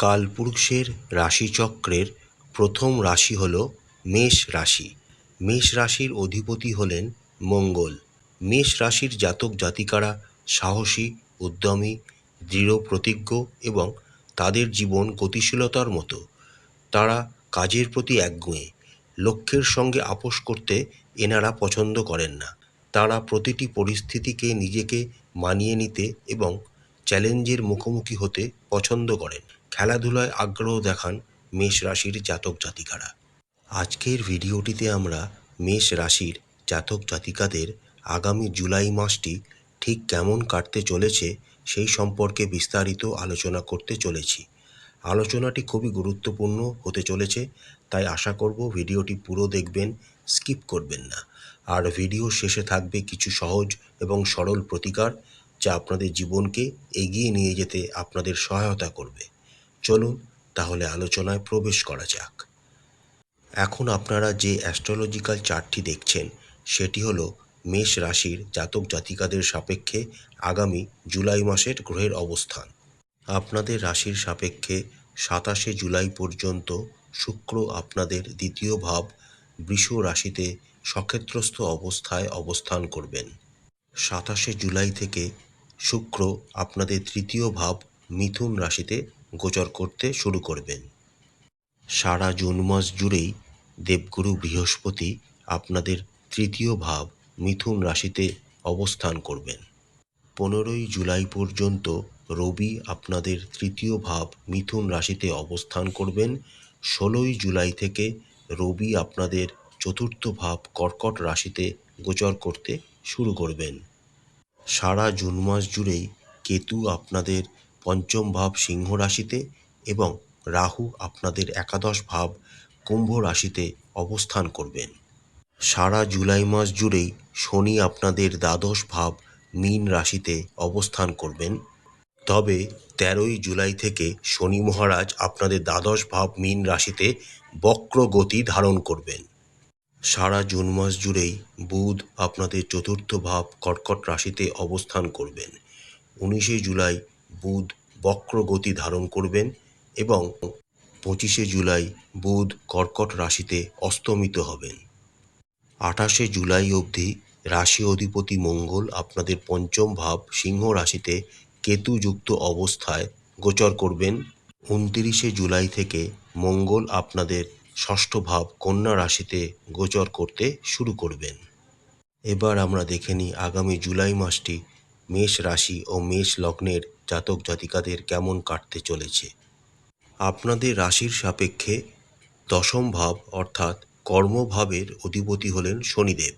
কালপুরুষের রাশিচক্রের প্রথম রাশি হল মেষ রাশি। মেষ রাশির অধিপতি হলেন মঙ্গল। মেষ রাশির জাতক জাতিকারা সাহসী, উদ্যমী, দৃঢ়, প্রতিজ্ঞ এবং তাদের জীবন গতিশীলতার মতো। তারা কাজের প্রতি একগুঁয়ে, লক্ষ্যের সঙ্গে আপোষ করতে এনারা পছন্দ করেন না। তারা প্রতিটি পরিস্থিতিকে নিজেকে মানিয়ে নিতে এবং চ্যালেঞ্জের মুখোমুখি হতে পছন্দ করেন। খেলাধুলায় আগ্রহ দেখান মেষ রাশির জাতক জাতিকারা। আজকের ভিডিওটিতে আমরা মেষ রাশির জাতক জাতিকাদের আগামী জুলাই মাসটি ঠিক কেমন কাটতে চলেছে সেই সম্পর্কে বিস্তারিত আলোচনা করতে চলেছি। আলোচনাটি খুবই গুরুত্বপূর্ণ হতে চলেছে, তাই আশা করব ভিডিওটি পুরো দেখবেন, স্কিপ করবেন না। আর ভিডিও শেষে থাকবে কিছু সহজ এবং সরল প্রতিকার যা আপনাদের জীবনকে এগিয়ে নিয়ে যেতে আপনাদের সহায়তা করবে। চলুন তাহলে আলোচনায় প্রবেশ করা যাক। এখন আপনারা যে অ্যাস্ট্রোলজিক্যাল চার্টটি দেখছেন, সেটি হলো মেষ রাশির জাতক জাতিকাদের সাপেক্ষে আগামী জুলাই মাসের গ্রহের অবস্থান। আপনাদের রাশির সাপেক্ষে সাতাশে জুলাই পর্যন্ত শুক্র আপনাদের দ্বিতীয় ভাব বৃষ রাশিতে সক্ষেত্রস্থ অবস্থায় অবস্থান করবেন। সাতাশে জুলাই থেকে শুক্র আপনাদের তৃতীয় ভাব মিথুন রাশিতে গোচর করতে শুরু করবেন। সারা জুন মাস জুড়েই দেবগুরু বৃহস্পতি আপনাদের তৃতীয় ভাব মিথুন রাশিতে অবস্থান করবেন। পনেরোই জুলাই পর্যন্ত রবি আপনাদের তৃতীয় ভাব মিথুন রাশিতে অবস্থান করবেন। ষোলোই জুলাই থেকে রবি আপনাদের চতুর্থ ভাব কর্কট রাশিতে গোচর করতে শুরু করবেন। সারা জুন মাস জুড়েই কেতু আপনাদের পঞ্চম ভাব সিংহ রাশিতে এবং রাহু আপনাদের একাদশ ভাব কুম্ভ রাশিতে অবস্থান করবেন। সারা জুলাই মাস জুড়েই শনি আপনাদের দ্বাদশ ভাব মীন রাশিতে অবস্থান করবেন। তবে তেরোই জুলাই থেকে শনি মহারাজ আপনাদের দ্বাদশ ভাব মীন রাশিতে বক্র গতি ধারণ করবেন। সারা জুন মাস জুড়েই বুধ আপনাদের চতুর্থ ভাব কর্কট রাশিতে অবস্থান করবেন। উনিশে জুলাই বুধ বক্র গতি ধারণ করবেন এবং পঁচিশে জুলাই বুধ কর্কট রাশিতে অস্তমিত হবেন। আঠাশে জুলাই অবধি রাশি অধিপতি মঙ্গল আপনাদের পঞ্চম ভাব সিংহ রাশিতে কেতুযুক্ত অবস্থায় গোচর করবেন। উনতিরিশে জুলাই থেকে মঙ্গল আপনাদের ষষ্ঠ ভাব কন্যা রাশিতে গোচর করতে শুরু করবেন। এবার আমরা দেখে নিই আগামী জুলাই মাসটি মেষ রাশি ও মেষ লগ্নের জাতক জাতিকাদের কেমন কাটতে চলেছে। আপনাদের রাশির সাপেক্ষে দশম ভাব অর্থাৎ কর্মভাবের অধিপতি হলেন শনিদেব।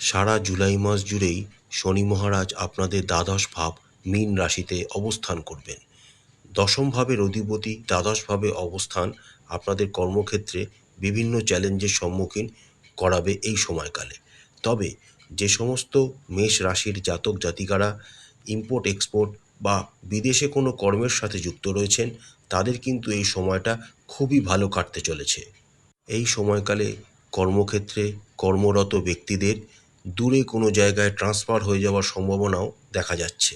সারা জুলাই মাস জুড়েই শনি মহারাজ আপনাদের দ্বাদশ ভাব মীন রাশিতে অবস্থান করবেন। দশম ভাবের অধিপতি দ্বাদশভাবে অবস্থান আপনাদের কর্মক্ষেত্রে বিভিন্ন চ্যালেঞ্জের সম্মুখীন করাবে এই সময়কালে। তবে যে সমস্ত মেষ রাশির জাতক জাতিকারা ইম্পোর্ট এক্সপোর্ট বা বিদেশে কোনো কর্মের সাথে যুক্ত রয়েছেন, তাদের কিন্তু এই সময়টা খুবই ভালো কাটতে চলেছে। এই সময়কালে কর্মক্ষেত্রে কর্মরত ব্যক্তিদের দূরে কোনো জায়গায় ট্রান্সফার হয়ে যাওয়ার সম্ভাবনাও দেখা যাচ্ছে।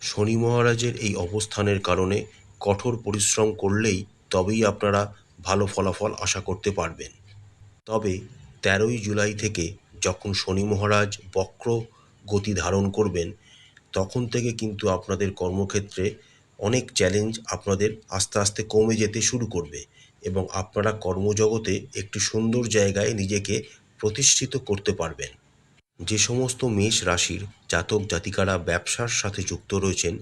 শনি মহারাজের এই অবস্থানের কারণে কঠোর পরিশ্রম করলেই তবেই আপনারা ভালো ফলাফল আশা করতে পারবেন। তবে তেরোই জুলাই থেকে যখন শনি মহারাজ বক্র গতি ধারণ করবেন, তখন থেকে কিন্তু আপনাদের কর্মক্ষেত্রে অনেক চ্যালেঞ্জ আপনাদের আস্তে আস্তে কমে যেতে শুরু করবে এবং আপনারা কর্মজগতে একটি সুন্দর জায়গায় নিজেকে প্রতিষ্ঠিত করতে পারবেন। যে সমস্ত মেষ রাশির জাতক জাতিকারা ব্যবসার সাথে যুক্ত রয়েছেন,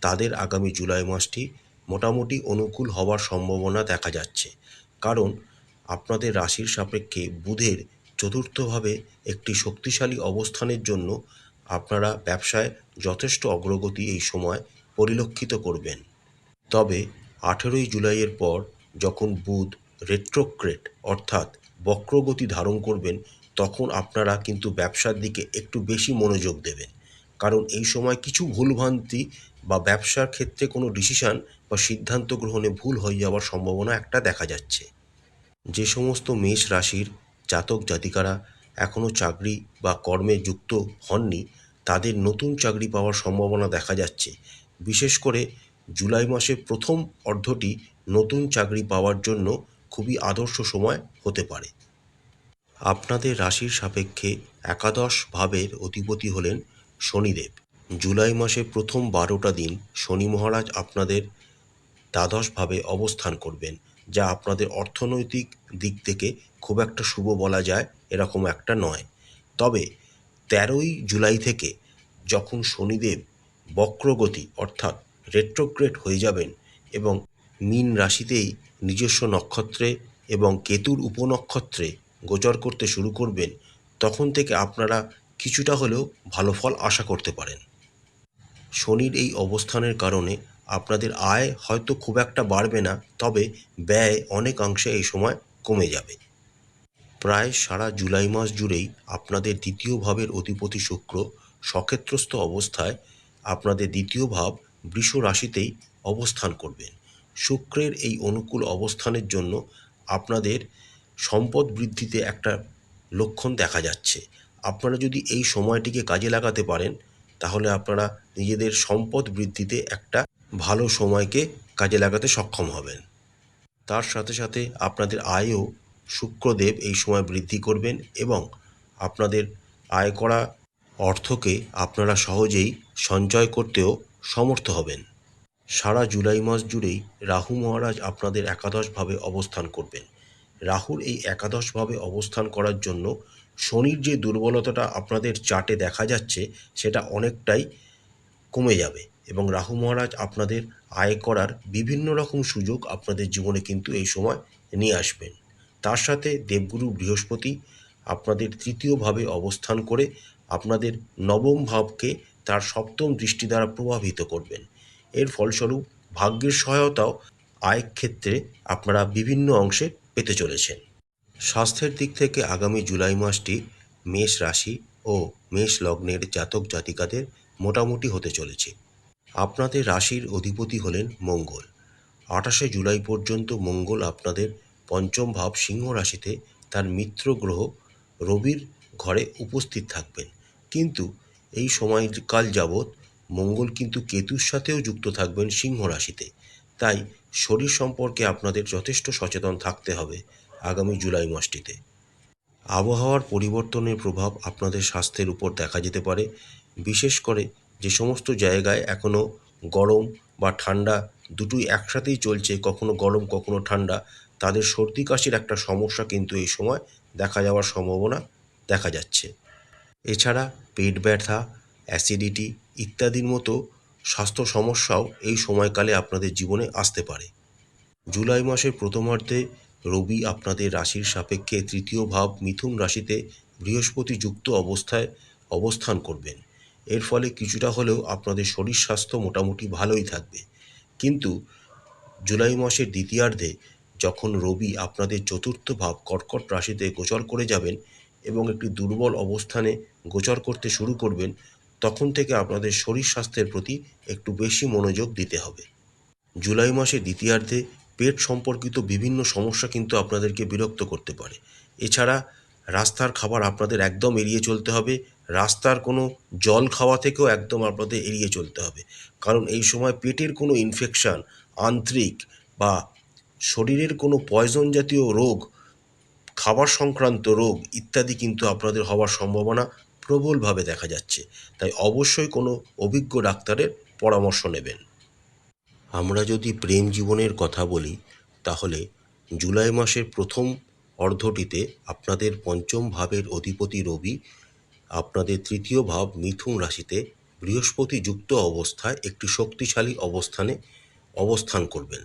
তাদের আগামী জুলাই মাসটি মোটামুটি অনুকূল হওয়ার সম্ভাবনা দেখা যাচ্ছে। কারণ আপনাদের রাশির সাপেক্ষে বুধের চতুর্থভাবে একটি শক্তিশালী অবস্থানের জন্য আপনারা ব্যবসায় যথেষ্ট অগ্রগতি এই সময় পরিলক্ষিত করবেন। তবে আঠেরোই জুলাইয়ের পর যখন বুধ রেট্রোক্রেট অর্থাৎ বক্রগতি ধারণ করবেন তখন আপনারা কিন্তু ব্যবসার দিকে একটু বেশি মনোযোগ দেবেন। কারণ এই সময় কিছু ভুলভ্রান্তি বা ব্যবসার ক্ষেত্রে কোনো ডিসিশান বা সিদ্ধান্ত গ্রহণে ভুল হয়ে যাওয়ার সম্ভাবনা একটা দেখা যাচ্ছে। যে সমস্ত মেষ রাশির জাতক জাতিকারা এখনও চাকরি বা কর্মে যুক্ত হননি, তাদের নতুন চাকরি পাওয়ার সম্ভাবনা দেখা যাচ্ছে। বিশেষ করে জুলাই মাসের প্রথম অর্ধটি নতুন চাকরি পাওয়ার জন্য খুবই আদর্শ সময় হতে পারে। আপনাদের রাশির সাপেক্ষে একাদশ ভাবের অধিপতি হলেন শনিদেব। জুলাই মাসে প্রথম বারোটা দিন শনি মহারাজ আপনাদের দ্বাদশভাবে অবস্থান করবেন, যা আপনাদের অর্থনৈতিক দিক থেকে খুব একটা শুভ বলা যায় এরকম একটা নয়। তবে তেরোই জুলাই থেকে যখন শনিদেব বক্রগতি অর্থাৎ রেট্রোগ্রেড হয়ে যাবেন এবং মীন রাশিতেই নিজস্ব নক্ষত্রে এবং কেতুর উপনক্ষত্রে গোচর করতে শুরু করবেন, তখন থেকে আপনারা কিছুটা হলেও ভালো ফল আশা করতে পারেন। শনির এই অবস্থানের কারণে আপনাদের আয় হয়তো খুব একটা বাড়বে না, তবে ব্যয় অনেকাংশে এই সময় কমে যাবে। প্রায় সারা জুলাই মাস জুড়েই আপনাদের দ্বিতীয় ভাবের অধিপতি শুক্র সক্ষেত্রস্থ অবস্থায় আপনাদের দ্বিতীয় ভাব বৃষ রাশিতেই অবস্থান করবেন। শুক্রের এই অনুকূল অবস্থানের জন্য আপনাদের সম্পদ বৃদ্ধিতে একটা লক্ষণ দেখা যাচ্ছে। আপনারা যদি এই সময়টিকে কাজে লাগাতে পারেন, তাহলে আপনারা নিজেদের সম্পদ বৃদ্ধিতে একটা ভালো সময়কে কাজে লাগাতে সক্ষম হবেন। তার সাথে সাথে আপনাদের আয়ও শুক্রদেব এই সময় বৃদ্ধি করবেন এবং আপনাদের আয় করা অর্থকে আপনারা সহজেই সঞ্চয় করতেও সমর্থ হবেন। সারা জুলাই মাস জুড়েই রাহু মহারাজ আপনাদের একাদশভাবে অবস্থান করবেন। রাহুর এই একাদশভাবে অবস্থান করার জন্য শনির যে দুর্বলতাটা আপনাদের চার্টে দেখা যাচ্ছে, সেটা অনেকটাই কমে যাবে এবং রাহু মহারাজ আপনাদের আয় করার বিভিন্ন রকম সুযোগ আপনাদের জীবনে কিন্তু এই সময় নিয়ে আসবেন। তার সাথে দেবগুরু বৃহস্পতি আপনাদের তৃতীয়ভাবে অবস্থান করে আপনাদের নবম ভাবকে তার সপ্তম দৃষ্টি দ্বারা প্রভাবিত করবেন। এর ফলস্বরূপ ভাগ্যের সহায়তাও আয়ের ক্ষেত্রে আপনারা বিভিন্ন অংশে পেতে চলেছেন। স্বাস্থ্যের দিক থেকে আগামী জুলাই মাসটি মেষ রাশি ও মেষ লগ্নের জাতক জাতিকাদের মোটামুটি হতে চলেছে। আপনাদের রাশির অধিপতি হলেন মঙ্গল। আঠাশে জুলাই পর্যন্ত মঙ্গল আপনাদের পঞ্চম ভাব সিংহ রাশিতে তার মিত্র গ্রহ রবির ঘরে উপস্থিত থাকবেন। কিন্তু এই সময়কাল যাবৎ মঙ্গল কিন্তু কেতুর সাথেও যুক্ত থাকবেন সিংহ রাশিতে। তাই শরীর সম্পর্কে আপনাদের যথেষ্ট সচেতন থাকতে হবে আগামী জুলাই মাসটিতে। আবহাওয়ার পরিবর্তনের প্রভাব আপনাদের স্বাস্থ্যের উপর দেখা যেতে পারে, বিশেষ করে যে সমস্ত জায়গায় এখনও গরম বা ঠান্ডা দুটোই একসাথেই চলছে, কখনো গরম, কখনো ঠান্ডা, তাদের সর্দি কাশির একটা সমস্যা কিন্তু এই সময় দেখা যাওয়ার সম্ভাবনা দেখা যাচ্ছে। এছাড়া পেট ব্যথা, অ্যাসিডিটি ইত্যাদির মতো স্বাস্থ্য সমস্যাও এই সময়কালে আপনাদের জীবনে আসতে পারে। জুলাই মাসের প্রথমার্ধে রবি আপনাদের রাশির সাপেক্ষে তৃতীয় ভাব মিথুন রাশিতে বৃহস্পতি যুক্ত অবস্থায় অবস্থান করবেন। এর ফলে কিছুটা হলেও আপনাদের শরীর স্বাস্থ্য মোটামুটি ভালোই থাকবে। কিন্তু জুলাই মাসের দ্বিতীয়ার্ধে যখন রবি আপনাদের চতুর্থ ভাব কর্কট রাশিতে গোচর করে যাবেন এবং একটি দুর্বল অবস্থানে গোচর করতে শুরু করবেন তখন থেকে আপনাদের শরীর স্বাস্থ্যের প্রতি একটু বেশি মনোযোগ দিতে হবে। জুলাই মাসের দ্বিতীয়ার্ধে পেট সম্পর্কিত বিভিন্ন সমস্যা কিন্তু আপনাদেরকে বিরক্ত করতে পারে। এছাড়া রাস্তার খাবার আপনাদের একদম এড়িয়ে চলতে হবে। রাস্তার কোনো জল খাওয়া থেকেও একদম আপনাদের এড়িয়ে চলতে হবে। কারণ এই সময় পেটের কোনো ইনফেকশান আন্ত্রিক বা শরীরের কোনো পয়জন জাতীয় রোগ, খাবার সংক্রান্ত রোগ ইত্যাদি কিন্তু আপনাদের হওয়ার সম্ভাবনা প্রবলভাবে দেখা যাচ্ছে। তাই অবশ্যই কোনো অভিজ্ঞ ডাক্তারের পরামর্শ নেবেন। আমরা যদি প্রেম জীবনের কথা বলি, তাহলে জুলাই মাসের প্রথম অর্ধটিতে আপনাদের পঞ্চম ভাবের অধিপতি রবি, আপনাদের তৃতীয় ভাব মিথুন রাশিতে বৃহস্পতি যুক্ত অবস্থায় একটি শক্তিশালী অবস্থানে অবস্থান করবেন।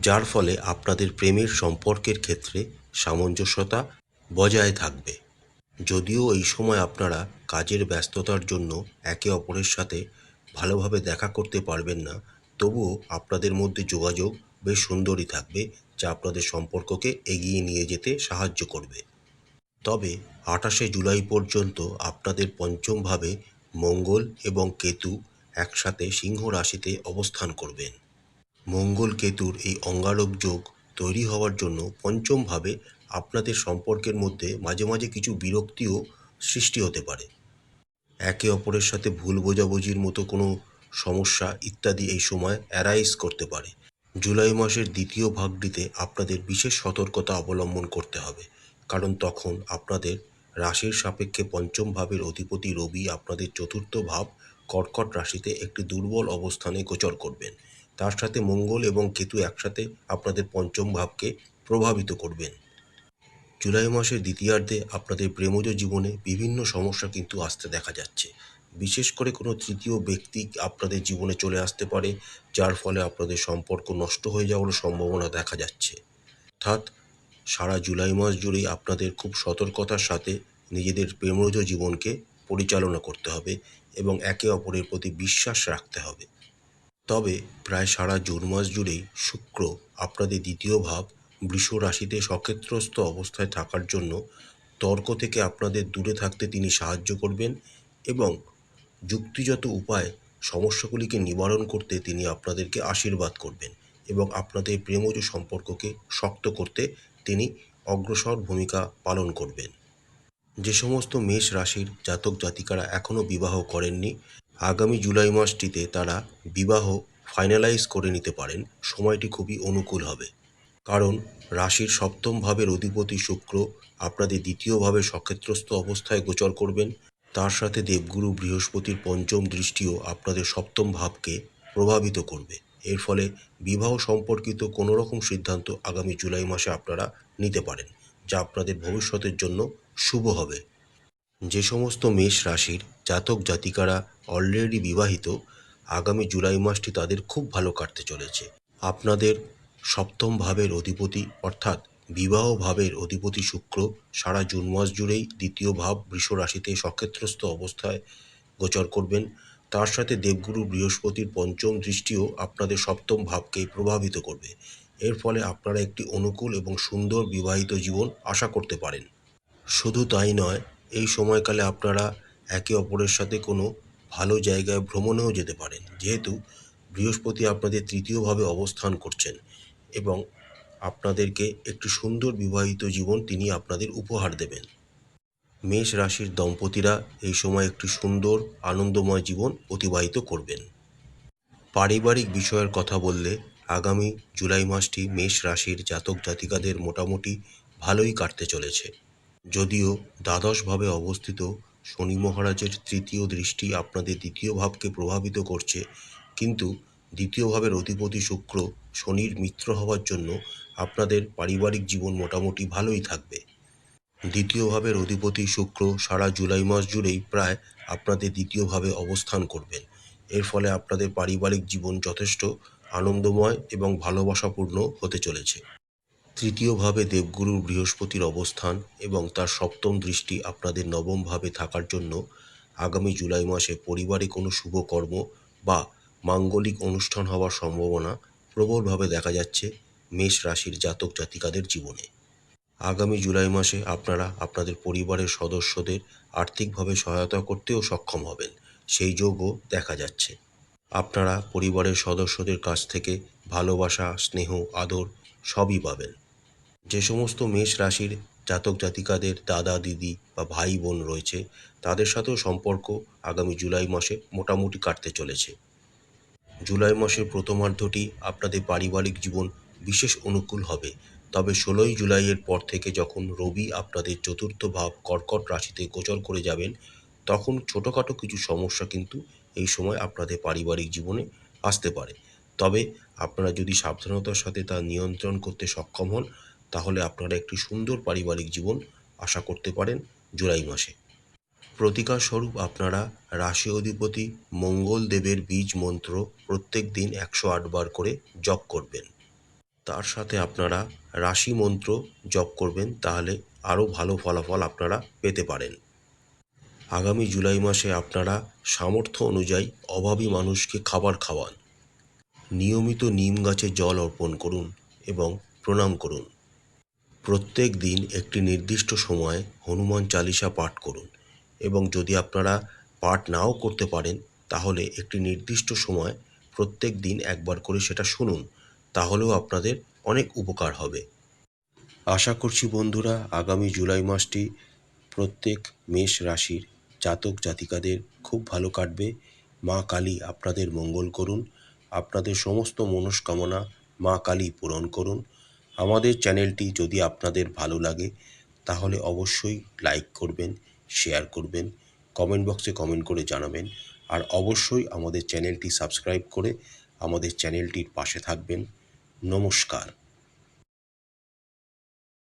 যার ফলে আপনাদের প্রেমের সম্পর্কের ক্ষেত্রে সামঞ্জস্যতা বজায় থাকবে। যদিও এই সময় আপনারা কাজের ব্যস্ততার জন্য একে অপরের সাথে ভালোভাবে দেখা করতে পারবেন না, তবুও আপনাদের মধ্যে যোগাযোগ বেশ সুন্দরই থাকবে, যা আপনাদের সম্পর্ককে এগিয়ে নিয়ে যেতে সাহায্য করবে। তবে আঠাশে জুলাই পর্যন্ত আপনাদের পঞ্চমভাবে মঙ্গল এবং কেতু একসাথে সিংহ রাশিতে অবস্থান করবেন। মঙ্গল কেতুর এই অঙ্গারক যোগ তৈরি হওয়ার জন্য পঞ্চমভাবে আপনাদের সম্পর্কের মধ্যে মাঝে মাঝে কিছু বিরক্তিও সৃষ্টি হতে পারে। একে অপরের সাথে ভুল বোঝাবুঝির মতো কোনো সমস্যা ইত্যাদি এই সময় অ্যারাইজ করতে পারে। জুলাই মাসের দ্বিতীয় ভাগটিতে আপনাদের বিশেষ সতর্কতা অবলম্বন করতে হবে, কারণ তখন আপনাদের রাশির সাপেক্ষে পঞ্চম ভাবের অধিপতি রবি আপনাদের চতুর্থ ভাব কর্কট রাশিতে একটি দুর্বল অবস্থানে গোচর করবেন। তার সাথে মঙ্গল এবং কেতু একসাথে আপনাদের পঞ্চম ভাবকে প্রভাবিত করবেন। জুলাই মাসের দ্বিতীয়ার্ধে আপনাদের প্রেমজ জীবনে বিভিন্ন সমস্যা কিন্তু আসতে দেখা যাচ্ছে। বিশেষ করে কোনো তৃতীয় ব্যক্তি আপনাদের জীবনে চলে আসতে পারে, যার ফলে আপনাদের সম্পর্ক নষ্ট হয়ে যাওয়ার সম্ভাবনা দেখা যাচ্ছে। অর্থাৎ সারা জুলাই মাস জুড়েই আপনাদের খুব সতর্কতার সাথে নিজেদের প্রেমজ জীবনকে পরিচালনা করতে হবে এবং একে অপরের প্রতি বিশ্বাস রাখতে হবে। তবে প্রায় সারা জুন মাস জুড়েই শুক্র আপনাদের দ্বিতীয় ভাব বৃষ রাশিতে সক্ষেত্রস্থ অবস্থায় থাকার জন্য তর্ক থেকে আপনাদের দূরে থাকতে তিনি সাহায্য করবেন এবং যুক্তিগত উপায় সমস্যাগুলিকে নিবারণ করতে তিনি আপনাদেরকে আশীর্বাদ করবেন এবং আপনাদের প্রেমজ সম্পর্ককে শক্ত করতে তিনি অগ্রসর ভূমিকা পালন করবেন। যে সমস্ত মেষ রাশির জাতক জাতিকারা এখনও বিবাহ করেননি, আগামী জুলাই মাসটিতে তারা বিবাহ ফাইনালাইজ করে নিতে পারেন। সময়টি খুবই অনুকূল হবে। কারণ রাশির সপ্তম ভাবের অধিপতি শুক্র আপনাদের দ্বিতীয়ভাবে সক্ষেত্রস্থ অবস্থায় গোচর করবেন। তার সাথে দেবগুরু বৃহস্পতির পঞ্চম দৃষ্টিও আপনাদের সপ্তম ভাবকে প্রভাবিত করবে। এর ফলে বিবাহ সম্পর্কিত কোনো রকম সিদ্ধান্ত আগামী জুলাই মাসে আপনারা নিতে পারেন, যা আপনাদের ভবিষ্যতের জন্য শুভ হবে। যে সমস্ত মেষ রাশির জাতক জাতিকারা অলরেডি বিবাহিত, আগামী জুলাই মাসটি তাদের খুব ভালো কাটতে চলেছে। আপনাদের সপ্তম ভাবের অধিপতি অর্থাৎ বিবাহ ভাবের অধিপতি শুক্র সারা জুন মাস জুড়েই দ্বিতীয় ভাব বৃষ রাশিতে সক্ষেত্রস্থ অবস্থায় গোচর করবেন। তার সাথে দেবগুরু বৃহস্পতির পঞ্চম দৃষ্টিও আপনাদের সপ্তম ভাবকে প্রভাবিত করবে। এর ফলে আপনারা একটি অনুকূল এবং সুন্দর বিবাহিত জীবন আশা করতে পারেন। শুধু তাই নয়, এই সময়কালে আপনারা একে অপরের সাথে কোনো ভালো জায়গায় ভ্রমণেও যেতে পারেন। যেহেতু বৃহস্পতি আপনাদের তৃতীয়ভাবে অবস্থান করছেন। এবং আপনাদেরকে একটি সুন্দর বিবাহিত জীবন তিনি আপনাদের উপহার দেবেন। মেষ রাশির দম্পতিরা এই সময় একটি সুন্দর, আনন্দময় জীবন অতিবাহিত করবেন। পারিবারিক বিষয়ের কথা বললে আগামী জুলাই মাসটি মেষ রাশির জাতক জাতিকাদের মোটামুটি ভালোই কাটতে চলেছে। যদিও দ্বাদশভাবে অবস্থিত শনি মহারাজের তৃতীয় দৃষ্টি আপনাদের দ্বিতীয় ভাবকে প্রভাবিত করছে, কিন্তু দ্বিতীয় ভাবের অধিপতি শুক্র শনির মিত্র হওয়ার জন্য আপনাদের পারিবারিক জীবন মোটামুটি ভালোই থাকবে। দ্বিতীয় ভাবের অধিপতি শুক্র সারা জুলাই মাস জুড়েই প্রায় আপনাদের দ্বিতীয়ভাবে অবস্থান করবেন। এর ফলে আপনাদের পারিবারিক জীবন যথেষ্ট আনন্দময় এবং ভালোবাসাপূর্ণ হতে চলেছে। তৃতীয়ভাবে দেবগুরু বৃহস্পতির অবস্থান এবং তার সপ্তম দৃষ্টি আপনাদের নবমভাবে থাকার জন্য আগামী জুলাই মাসে পরিবারে কোনো শুভ কর্ম বা মাঙ্গলিক অনুষ্ঠান হওয়ার সম্ভাবনা প্রবলভাবে দেখা যাচ্ছে মেষ রাশির জাতক জাতিকাদের জীবনে। আগামী জুলাই মাসে আপনারা আপনাদের পরিবারের সদস্যদের আর্থিকভাবে সহায়তা করতেও সক্ষম হবেন, সেই যোগও দেখা যাচ্ছে। আপনারা পরিবারের সদস্যদের কাছ থেকে ভালোবাসা, স্নেহ, আদর সবই পাবেন। যে সমস্ত মেষ রাশির জাতক জাতিকাদের দাদা, দিদি বা ভাই বোন রয়েছে, তাদের সাথেও সম্পর্ক আগামী জুলাই মাসে মোটামুটি কাটতে চলেছে। জুলাই মাসের প্রথমার্ধটি আপনাদের পারিবারিক জীবন বিশেষ অনুকূল হবে। তবে ষোলোই জুলাইয়ের পর থেকে যখন রবি আপনাদের চতুর্থ ভাব কর্কট রাশিতে গোচর করে যাবেন, তখন ছোটোখাটো কিছু সমস্যা কিন্তু এই সময় আপনাদের পারিবারিক জীবনে আসতে পারে। তবে আপনারা যদি সাবধানতার সাথে তা নিয়ন্ত্রণ করতে সক্ষম হন, তাহলে আপনারা একটি সুন্দর পারিবারিক জীবন আশা করতে পারেন জুলাই মাসে। প্রতিকার স্বরূপ আপনারা রাশি অধিপতি মঙ্গল দেবের বীজ মন্ত্র প্রত্যেক দিন একশো আটবার করে জপ করবেন। তার সাথে আপনারা রাশি মন্ত্র জপ করবেন, তাহলে আরও ভালো ফলাফল আপনারা পেতে পারেন। আগামী জুলাই মাসে আপনারা সামর্থ্য অনুযায়ী অভাবী মানুষকে খাবার খাওয়ান। নিয়মিত নিম গাছে জল অর্পণ করুন এবং প্রণাম করুন। প্রত্যেক দিন একটি নির্দিষ্ট সময়ে হনুমান চালিসা পাঠ করুন। এবং যদি আপনারা পাঠ নাও করতে পারেন, তাহলে একটি নির্দিষ্ট সময় প্রত্যেক দিন একবার করে সেটা শুনুন, তাহলেও আপনাদের অনেক উপকার হবে। আশা করছি বন্ধুরা, আগামী জুলাই মাসটি প্রত্যেক মেষ রাশির জাতক জাতিকাদের খুব ভালো কাটবে। মা কালী আপনাদের মঙ্গল করুন, আপনাদের সমস্ত মনস্কামনা মা কালী পূরণ করুন। আমাদের চ্যানেলটি যদি আপনাদের ভালো লাগে, তাহলে অবশ্যই লাইক করবেন শেয়ার করবেন কমেন্ট বক্সে কমেন্ট করে জানাবেন, আর অবশ্যই আমাদের চ্যানেলটি সাবস্ক্রাইব করে আমাদের চ্যানেলটির পাশে থাকবেন। নমস্কার।